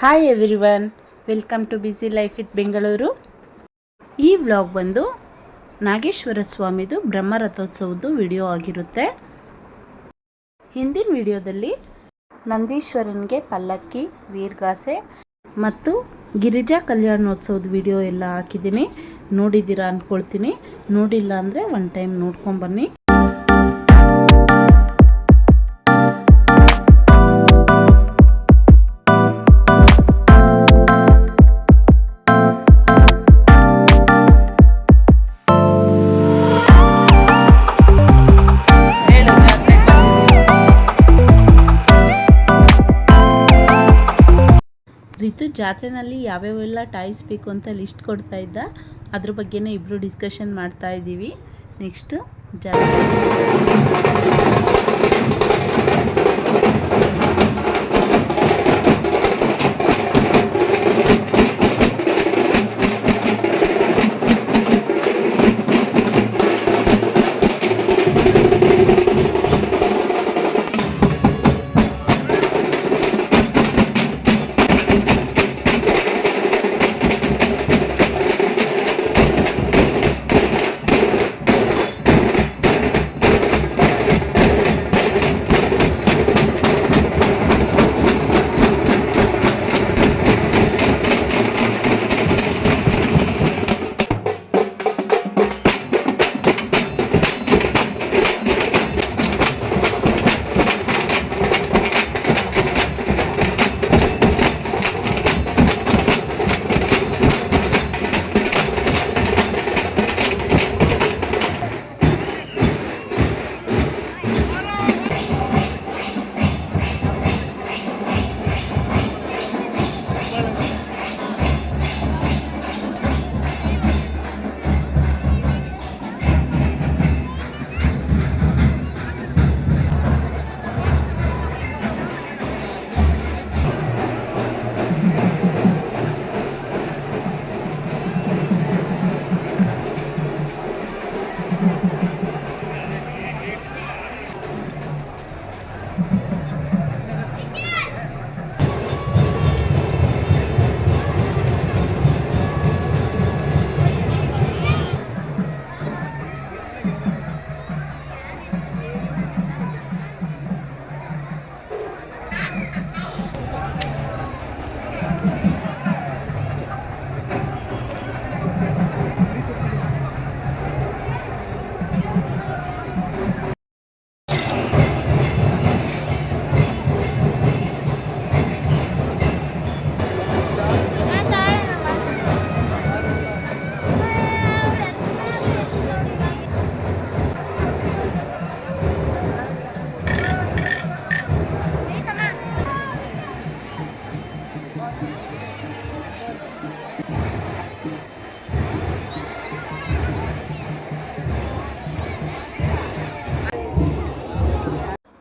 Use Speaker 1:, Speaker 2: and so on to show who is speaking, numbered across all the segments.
Speaker 1: Hi everyone welcome to busy life with Bengaluru ಈ vlog ಬಂದು Nageswara ಸ್ವಾಮಿದು ಬ್ರಹ್ಮರಥೋತ್ಸವದ್ದು video ಆಗಿರುತ್ತೆ. ಹಿಂದಿನ ವಿಡಿಯೋದಲ್ಲಿ ನಂದೀಶ್ವರನಿಗೆ ಪಲ್ಲಕ್ಕಿ, ವೀರ್ಗಾಸೆ ಮತ್ತು ಗಿರಿಜಾ ಕಲ್ಯಾಣೋತ್ಸವದ ವಿಡಿಯೋ ಎಲ್ಲ ಹಾಕಿದ್ದೀನಿ. ನೋಡಿದ್ದೀರಾ ಅಂದ್ಕೊಳ್ತೀನಿ ನೋಡಿಲ್ಲ ಅಂದರೆ ಒನ್ ಟೈಮ್ ನೋಡ್ಕೊಂಬನ್ನಿ ರಿತು ಜಾತ್ರೆನಲ್ಲಿ ಯಾವ್ಯಾವೆಲ್ಲ ಟಾಯ್ಸ್ ಬೇಕು ಅಂತ ಲಿಸ್ಟ್ ಕೊಡ್ತಾ ಇದ್ದ, ಅದ್ರ ಬಗ್ಗೆನೇ ಇಬ್ಬರು ಡಿಸ್ಕಷನ್ ಮಾಡ್ತಾ ಇದ್ದೀವಿ ನೆಕ್ಸ್ಟ್ ಜಾತ್ರೆ.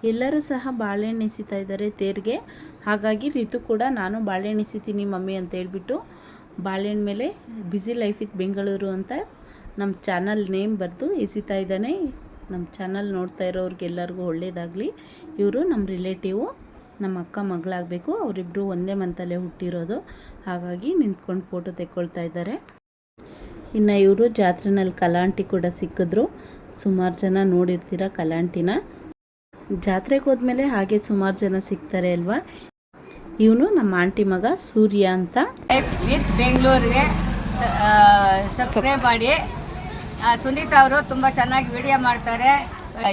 Speaker 1: ಎಲ್ಲರೂ ಸಹ ಬಾಳೆಹಣ್ಣು ಎಸಿತಾ ಇದ್ದಾರೆ ತೇರಿಗೆ. ಹಾಗಾಗಿ ರಿತು ಕೂಡ ನಾನು ಬಾಳೆಹಣ್ಣು ಎಸಿತೀನಿ ಮಮ್ಮಿ ಅಂತ ಹೇಳ್ಬಿಟ್ಟು. ಬಾಳೆಹಣ್ಣು ಮೇಲೆ ಬ್ಯುಸಿ ಲೈಫ್ ಇತ್ ಬೆಂಗಳೂರು ಅಂತ ನಮ್ಮ ಚಾನಲ್ ನೇಮ್ ಬರೆದು ಎಸಿತಾ ಇದ್ದಾನೆ. ನಮ್ಮ ಚಾನಲ್ ನೋಡ್ತಾ ಇರೋರಿಗೆಲ್ಲರಿಗೂ ಒಳ್ಳೆಯದಾಗಲಿ ಇವರು ನಮ್ಮ ರಿಲೇಟಿವು ನಮ್ಮ ಅಕ್ಕ ಮಗಳಾಗಬೇಕು. ಅವರಿಬ್ಬರು ಒಂದೇ ಮಂತಲ್ಲೇ ಹುಟ್ಟಿರೋದು. ಹಾಗಾಗಿ ನಿಂತ್ಕೊಂಡು ಫೋಟೋ ತೆಕ್ಕೊಳ್ತಾ ಇದ್ದಾರೆ. ಇನ್ನು ಇವರು ಜಾತ್ರೆನಲ್ಲಿ ಕಲಾಂಟಿ ಕೂಡ ಸಿಕ್ಕಿದ್ರು. ಸುಮಾರು ಜನ ನೋಡಿರ್ತೀರ ಕಲಾಂಟಿನ? ಜಾತ್ರೆಗೆ ಹೋದ್ಮೇಲೆ ಹಾಗೆ ಸುಮಾರು ಜನ ಸಿಗ್ತಾರೆ ಅಲ್ವಾ? ಇವನು ನಮ್ಮ ಆಂಟಿ ಮಗ ಸೂರ್ಯ ಅಂತ.
Speaker 2: ವಿತ್ ಬೆಂಗಳೂರಿಗೆ ಸಬ್ಸ್ಕ್ರೈಬ್ ಮಾಡಿ. ಸುನೀತಾ ಅವರು ತುಂಬ ಚೆನ್ನಾಗಿ ವಿಡಿಯೋ ಮಾಡ್ತಾರೆ.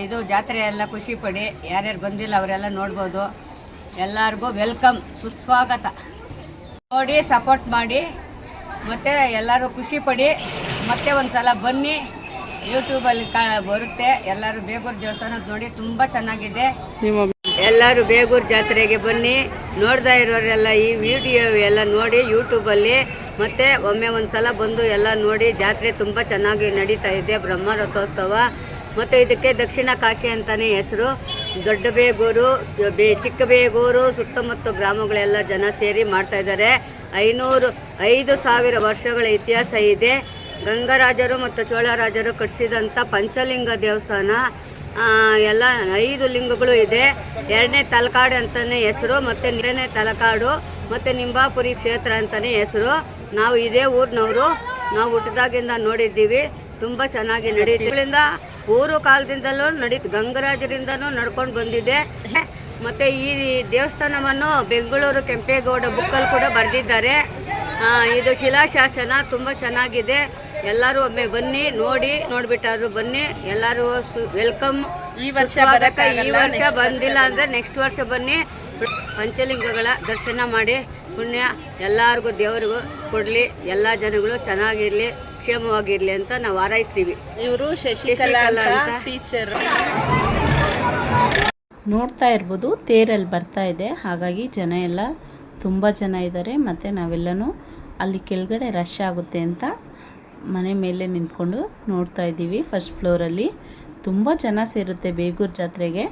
Speaker 2: ಇದು ಜಾತ್ರೆ ಎಲ್ಲ ಖುಷಿ ಪಡಿ. ಯಾರ್ಯಾರು ಬಂದಿಲ್ಲ ಅವರೆಲ್ಲ ನೋಡ್ಬೋದು. ಎಲ್ಲರಿಗೂ ವೆಲ್ಕಮ್ ಸುಸ್ವಾಗತ. ನೋಡಿ ಸಪೋರ್ಟ್ ಮಾಡಿ. ಮತ್ತು ಎಲ್ಲರೂ ಖುಷಿ ಪಡಿ. ಮತ್ತೆ ಒಂದು ಸಲ ಬನ್ನಿ. ಯೂಟ್ಯೂಬಲ್ಲಿ ಬರುತ್ತೆ. ಎಲ್ಲರೂ ಬೇಗೂರು ದೇವಸ್ಥಾನ ನೋಡಿ ತುಂಬ ಚೆನ್ನಾಗಿದೆ. ಎಲ್ಲರೂ ಬೇಗೂರು ಜಾತ್ರೆಗೆ ಬನ್ನಿ. ನೋಡ್ತಾ ಇರೋರೆಲ್ಲ ಈ ವಿಡಿಯೋ ಎಲ್ಲ ನೋಡಿ ಯೂಟ್ಯೂಬಲ್ಲಿ ಮತ್ತೆ ಒಮ್ಮೆ ಒಂದು ಸಲ ಬಂದು ಎಲ್ಲ ನೋಡಿ ಜಾತ್ರೆ ತುಂಬ ಚೆನ್ನಾಗಿ ನಡೀತಾ ಇದೆ ಬ್ರಹ್ಮ ರಥೋತ್ಸವ ಮತ್ತು ಇದಕ್ಕೆ ದಕ್ಷಿಣ ಕಾಶಿ ಅಂತಲೇ ಹೆಸರು. ದೊಡ್ಡ ಬೇಗೂರು ಬೇ ಚಿಕ್ಕ ಬೇಗೂರು ಸುತ್ತಮುತ್ತ ಗ್ರಾಮಗಳೆಲ್ಲ ಜನ ಸೇರಿ ಮಾಡ್ತಾ ಇದ್ದಾರೆ. ಐನೂರು ಐದು ಸಾವಿರ ವರ್ಷಗಳ ಇತಿಹಾಸ ಇದೆ. ಗಂಗರಾಜರು ಮತ್ತು ಚೋಳರಾಜರು ಕಟ್ಟಿಸಿದಂಥ ಪಂಚಲಿಂಗ ದೇವಸ್ಥಾನ ಎಲ್ಲ ಐದು ಲಿಂಗಗಳು ಇದೆ. ಎರಡನೇ ತಲಕಾಡು ಅಂತಲೇ ಹೆಸರು, ಮತ್ತು ಎರಡನೇ ತಲಕಾಡು ಮತ್ತು ನಿಂಬಾಪುರಿ ಕ್ಷೇತ್ರ ಅಂತಲೇ ಹೆಸರು. ನಾವು ಇದೇ ಊರಿನವರು, ನಾವು ಹುಟ್ಟಿದಾಗಿಂದ ನೋಡಿದ್ದೀವಿ. ತುಂಬ ಚೆನ್ನಾಗಿ ನಡೀತಿಗಳಿಂದ ಊರು ಕಾಲದಿಂದಲೂ ನಡೀತು ಗಂಗರಾಜರಿಂದನೂ ನಡ್ಕೊಂಡು ಬಂದಿದೆ. ಮತ್ತು ಈ ದೇವಸ್ಥಾನವನ್ನು ಬೆಂಗಳೂರು ಕೆಂಪೇಗೌಡ ಬುಕ್ಕಲ್ಲಿ ಕೂಡ ಬರೆದಿದ್ದಾರೆ. ಇದು ಶಿಲಾಶಾಸನ ತುಂಬ ಚೆನ್ನಾಗಿದೆ. ಎಲ್ಲರೂ ಒಮ್ಮೆ ಬನ್ನಿ ನೋಡಿ ನೋಡ್ಬಿಟ್ಟಾದ್ರು ಬನ್ನಿ. ಎಲ್ಲರೂ ವೆಲ್ಕಮ್
Speaker 1: ಈ ವರ್ಷ
Speaker 2: ಈ ವರ್ಷ ಬಂದಿಲ್ಲ ಅಂದ್ರೆ ನೆಕ್ಸ್ಟ್ ವರ್ಷ ಬನ್ನಿ. ಪಂಚಲಿಂಗಗಳ ದರ್ಶನ ಮಾಡಿ ಪುಣ್ಯ. ಎಲ್ಲರಿಗೂ ದೇವರಿಗೂ ಕೊಡಲಿ. ಎಲ್ಲ ಜನಗಳು ಚೆನ್ನಾಗಿರ್ಲಿ ಕ್ಷೇಮವಾಗಿರ್ಲಿ ಅಂತ ನಾವು ಹಾರೈಸ್ತೀವಿ
Speaker 1: ಇವರು
Speaker 2: ಶಶಿಕಲಾ
Speaker 1: ಅಂತ ಟೀಚರ್ ನೋಡ್ತಾ ಇರ್ಬೋದು, ತೇರಲ್ಲಿ ಬರ್ತಾ ಇದೆ. ಹಾಗಾಗಿ ಜನ ಎಲ್ಲ ತುಂಬ ಜನ ಇದ್ದಾರೆ. ಮತ್ತು ನಾವೆಲ್ಲನೂ ಅಲ್ಲಿ ಕೆಳಗಡೆ ರಶ್ ಆಗುತ್ತೆ ಅಂತ ಮನೆ ಮೇಲೆ ನಿಂತ್ಕೊಂಡು ನೋಡ್ತಾ ಇದ್ದೀವಿ. ಫಸ್ಟ್ ಫ್ಲೋರಲ್ಲಿ ತುಂಬ ಜನ ಸೇರುತ್ತೆ ಬೇಗೂರು ಜಾತ್ರೆಗೆ.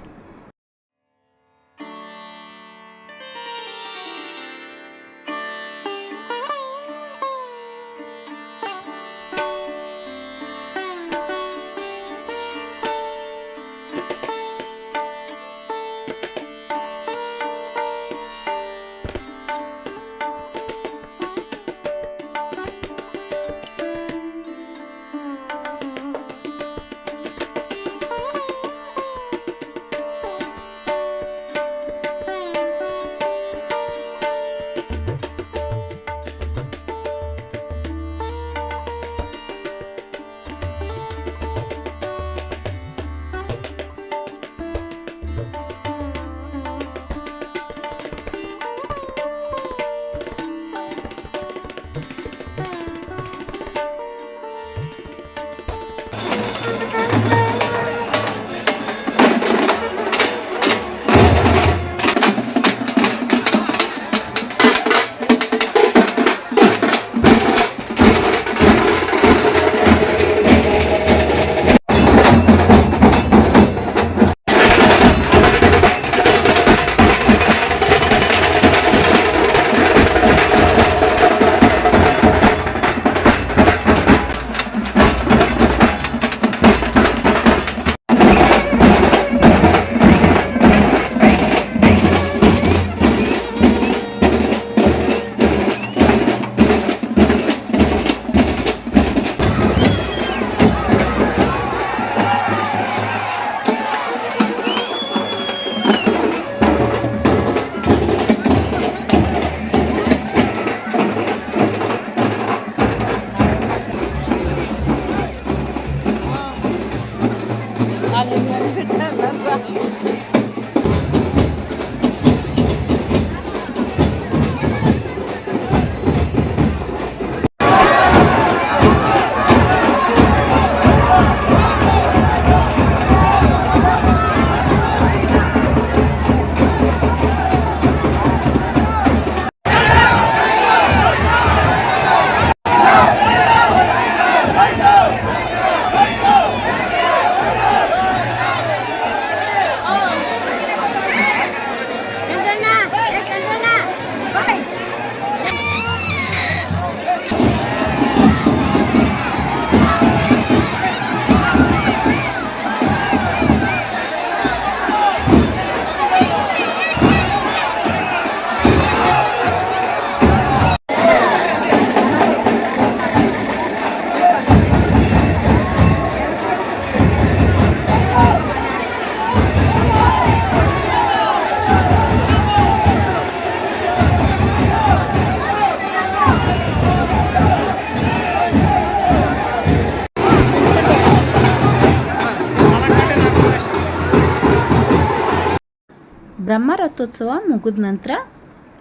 Speaker 1: ಬ್ರಹ್ಮರಥೋತ್ಸವ ಮುಗಿದ ನಂತರ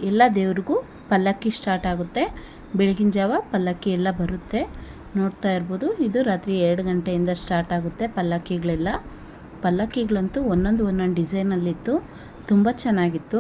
Speaker 1: ಎಲ್ಲ ದೇವ್ರಿಗೂ ಪಲ್ಲಕ್ಕಿ ಸ್ಟಾರ್ಟ್ ಆಗುತ್ತೆ. ಬೆಳಗಿನ ಜಾವ ಪಲ್ಲಕ್ಕಿ ಎಲ್ಲ ಬರುತ್ತೆ. ನೋಡ್ತಾ ಇರ್ಬೋದು, ಇದು ರಾತ್ರಿ ಎರಡು ಗಂಟೆಯಿಂದ ಸ್ಟಾರ್ಟ್ ಆಗುತ್ತೆ ಪಲ್ಲಕ್ಕಿಗಳೆಲ್ಲ. ಪಲ್ಲಕ್ಕಿಗಳಂತೂ ಒಂದೊಂದು ಒಂದೊಂದು ಡಿಸೈನಲ್ಲಿತ್ತು ತುಂಬ ಚೆನ್ನಾಗಿತ್ತು.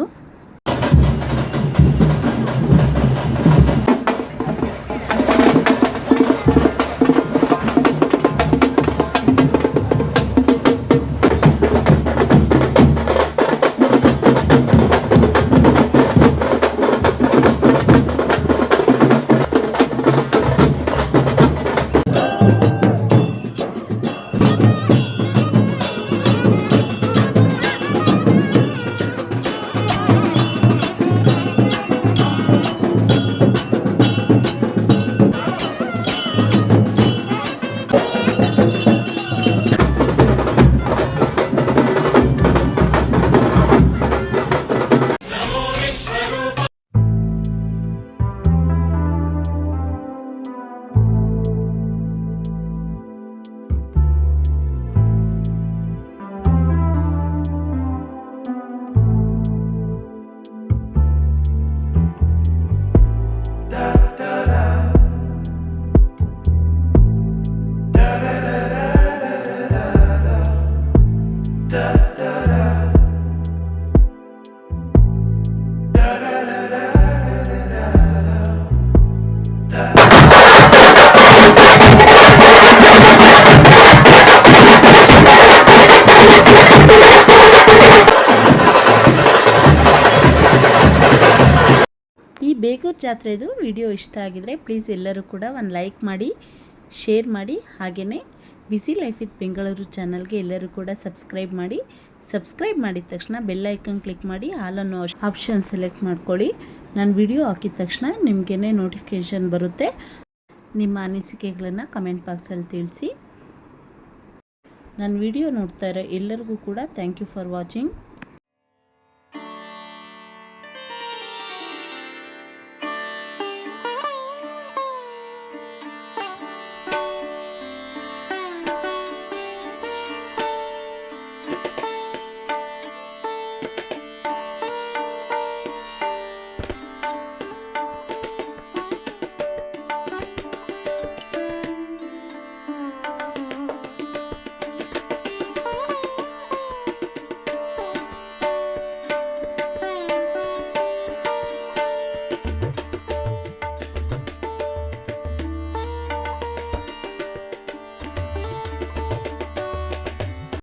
Speaker 1: ಜಾತ್ರೆದು ವಿಡಿಯೋ ಇಷ್ಟ ಆಗಿದರೆ ಪ್ಲೀಸ್ ಎಲ್ಲರೂ ಕೂಡ ಒಂದು ಲೈಕ್ ಮಾಡಿ ಶೇರ್ ಮಾಡಿ. ಹಾಗೆಯೇ ಬಿಸಿ ಲೈಫ್ ವಿತ್ ಬೆಂಗಳೂರು ಚಾನಲ್ಗೆ ಎಲ್ಲರೂ ಕೂಡ ಸಬ್ಸ್ಕ್ರೈಬ್ ಮಾಡಿ. ಸಬ್ಸ್ಕ್ರೈಬ್ ಮಾಡಿದ ತಕ್ಷಣ ಬೆಲ್ ಐಕನ್ ಕ್ಲಿಕ್ ಮಾಡಿ ಆಲ್ ಅನ್ನೋ ಆಪ್ಷನ್ ಸೆಲೆಕ್ಟ್ ಮಾಡ್ಕೊಳ್ಳಿ. ನಾನು ವಿಡಿಯೋ ಹಾಕಿದ ತಕ್ಷಣ ನಿಮಗೇ ನೋಟಿಫಿಕೇಷನ್ ಬರುತ್ತೆ. ನಿಮ್ಮ ಅನಿಸಿಕೆಗಳನ್ನು ಕಮೆಂಟ್ ಬಾಕ್ಸಲ್ಲಿ ತಿಳಿಸಿ. ನನ್ನ ವಿಡಿಯೋ ನೋಡ್ತಾ ಇರೋ ಎಲ್ಲರಿಗೂ ಕೂಡ ಥ್ಯಾಂಕ್ ಯು ಫಾರ್ ವಾಚಿಂಗ್